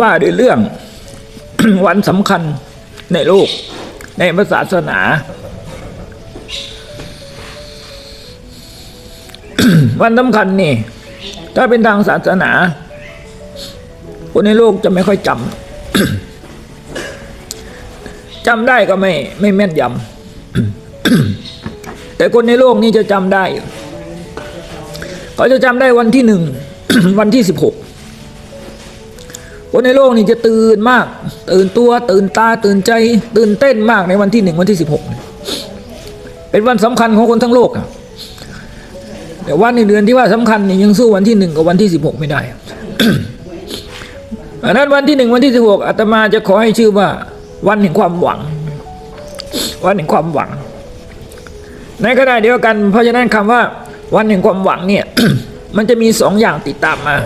ว่าด้วยเรื่องวันสำคัญในโลก ในพระศาสนา วันสำคัญนี่ ถ้าเป็นทางศาสนา คนในโลกจะไม่ค่อยจำจำได้ก็ไม่ไม่แม่นยำแต่คนในโลกนี้จะจำได้ เขาจะจำได้วันที่หนึ่ง วันที่สิบหก ในโลกนี่จะตื่นมาก ตื่นตัวตื่นตาตื่นใจ ตื่นเต้นมากในวันที่หนึ่งวันที่สิบหกเป็นวันสำคัญของคนทั้งโลกแต่วันในเดือนที่ว่าสำคัญนี่ยังสู้วันที่หนึ่งกับวันที่สิบหกไม่ได้อันนั้นวันที่หนึ่งวันที่สิบหกอาตมาจะขอให้ชื่อว่า วันแห่งความหวัง วันแห่งความหวัง ในขณะเดียวกัน เพราะฉะนั้นคำว่า วันแห่งความหวังเนี่ย มันจะมีสองอย่างติดตามมา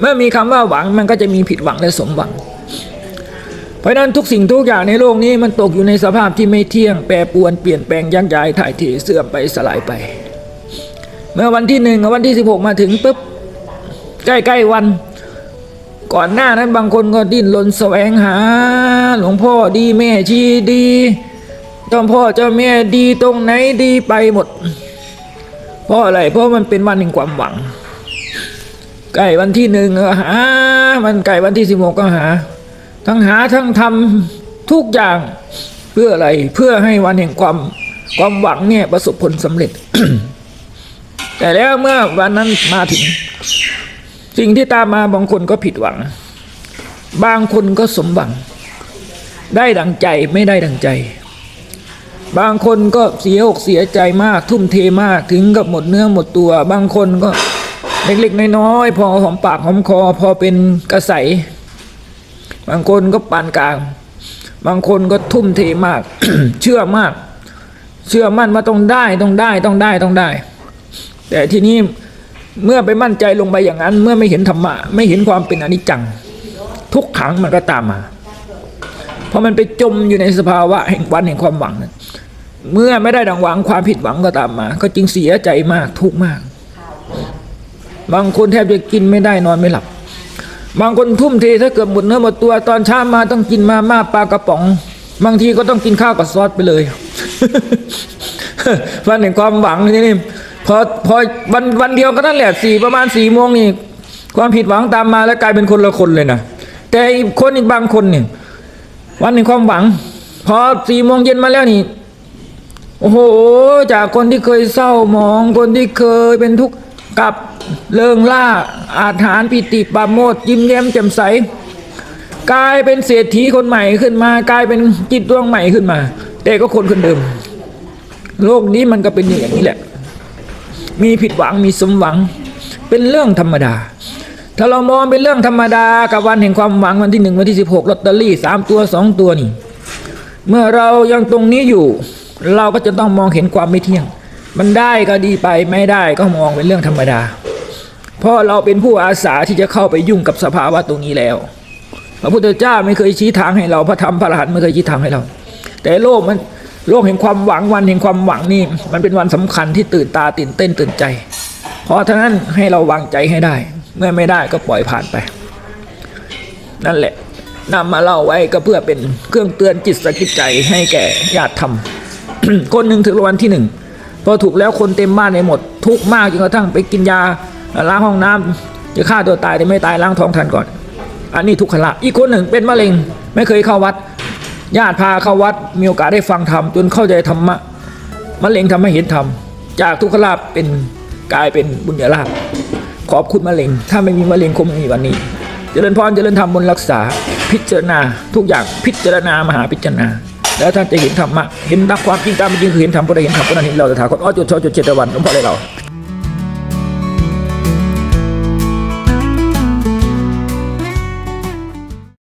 เมื่อมีคำว่าหวังมันก็จะมีผิดหวังและสมหวัง เพราะฉะนั้นทุกสิ่งทุกอย่างในโลกนี้มันตกอยู่ในสภาพที่ไม่เที่ยงแปรปวนเปลี่ยนแปลงยักย้ายถ่ายเทเสื่อมไปสลายไป เมื่อวันที่หนึ่งกับวันที่สิบหกมาถึงปุ๊บใกล้ๆวัน ก่อนหน้านั้นบางคนก็ดิ้นรนแสวงหา หลวงพ่อดีแม่ชีดีเจ้าพ่อเจ้าแม่ดีตรงไหนดีไปหมด เพราะอะไรเพราะมันเป็นวันแห่งความหวัง ใกล้วันที่หนึ่งหา มันใกล้วันที่สิบหกก็หา ทั้งหาทั้งทำทุกอย่างเพื่ออะไรเพื่อให้วันแห่งความความหวังเนี่ยประสบผลสำเร็จ แต่แล้วเมื่อวันนั้นมาถึง สิ่งที่ตามมาบางคนก็ผิดหวัง บางคนก็สมหวัง ได้ดังใจไม่ได้ดังใจ บางคนก็เสียอกเสียใจมากทุ่มเทมากถึงกับหมดเนื้อหมดตัว บางคนก็ เล็กๆน้อยๆพอหอมปากหอมคอ พอเป็นกระใสบางคนก็ปานกลาง บางคนก็ทุ่มเทมาก เชื่อมาก เชื่อมั่นว่าต้องได้ต้องได้ต้องได้ต้องได้ แต่ทีนี้เมื่อไปมั่นใจลงไปอย่างนั้น เมื่อไม่เห็นธรรมะไม่เห็นความเป็นอนิจจัง ทุกขังมันก็ตามมา เพราะมันไปจมอยู่ในสภาวะแห่งวันแห่งความหวังนั้นเมื่อไม่ได้ดังหวังความผิดหวังก็ตามมา ก็จึงเสียใจมากทุกข์มาก บางคนแทบจะกินไม่ได้นอนไม่หลับ บางคนทุ่มเทถ้าเกิดหมดเนื้อหมดตัวตอนเช้ามาต้องกินมาม่าปลากระป๋อง บางทีก็ต้องกินข้าวกับซอสไปเลยวันแห่งความหวังนี่นี่พอพอวันวันเดียวก็นั่นแหละสี่ประมาณสี่โมงนี่ความผิดหวังตามมาแล้วกลายเป็นคนละคนเลยนะแต่อีกคนอีกบางคนเนี่ยวันแห่งความหวัง พอสี่โมงเย็นมาแล้วนี่โอ้โห จากคนที่เคยเศร้ามองคนที่เคยเป็นทุกข์กลับ เลิงล่าอาถานปิติปราโมดยิ้มแย้มแจ่มใส กลายเป็นเศรษฐีคนใหม่ขึ้นมา กลายเป็นจิตดวงใหม่ขึ้นมา แต่ก็คนคนเดิม โลกนี้มันก็เป็นอย่างนี้แหละ มีผิดหวังมีสมหวัง เป็นเรื่องธรรมดา ถ้าเรามองเป็นเรื่องธรรมดากับวันแห่งความหวังวันที่หนึ่งวันที่สิบหกลอตเตอรี่สามตัวสองตัวนี่ เมื่อเรายังตรงนี้อยู่ เราก็จะต้องมองเห็นความไม่เที่ยง มันได้ก็ดีไปไม่ได้ก็มองเป็นเรื่องธรรมดา เพราะเราเป็นผู้อาสาที่จะเข้าไปยุ่งกับสภาวะตรงนี้แล้ว พระพุทธเจ้าไม่เคยชี้ทางให้เราพระธรรมพระอรหันต์ไม่เคยชี้ทางให้เรา แต่โลกมันโลกแห่งความหวังวันแห่งความหวังนี่ มันเป็นวันสำคัญที่ตื่นตาตื่นเต้นตื่นใจ เพราะฉะนั้นให้เราวางใจให้ได้ เมื่อไม่ได้ก็ปล่อยผ่านไป นั่นแหละนำมาเล่าไว้ก็เพื่อเป็นเครื่องเตือนจิตสกิจใจให้แก่ญาติธรรมคนหนึ่งถึงวัลที่หนึ่งพอถูกแล้วคนเต็มบ้านในหมด ทุกข์มากจนกระทั่งไปกินยา ล้างห้องน้ำจะฆ่าตัวตายแต่ไม่ตายล้างท้องทันก่อน อันนี้ทุกขละ อีกคนหนึ่งเป็นมะเร็ง ไม่เคยเข้าวัด ญาติพาเข้าวัดมีโอกาสได้ฟังธรรมจนเข้าใจธรรมะมะเร็งทำให้เห็นธรรมจากทุกขลาภเป็นกลายเป็นบุญญาลาภขอบคุณมะเร็ง ถ้าไม่มีมะเร็งคงไม่มีวันนี้ เจริญพรเจริญธรรมบนรักษา พิจารณา ทุกอย่างพิจารณามหาพิจารณา แล้วท่านจะเห็นธรรมะเห็นนักความจริงตามเป็นจริงคือเห็นธรรมก็ได้เห็นธรรมก็ได้เห็นเราแต่ถาคตอ้อจุดชอจุดเจตวันหลวงพ่อเลยเรา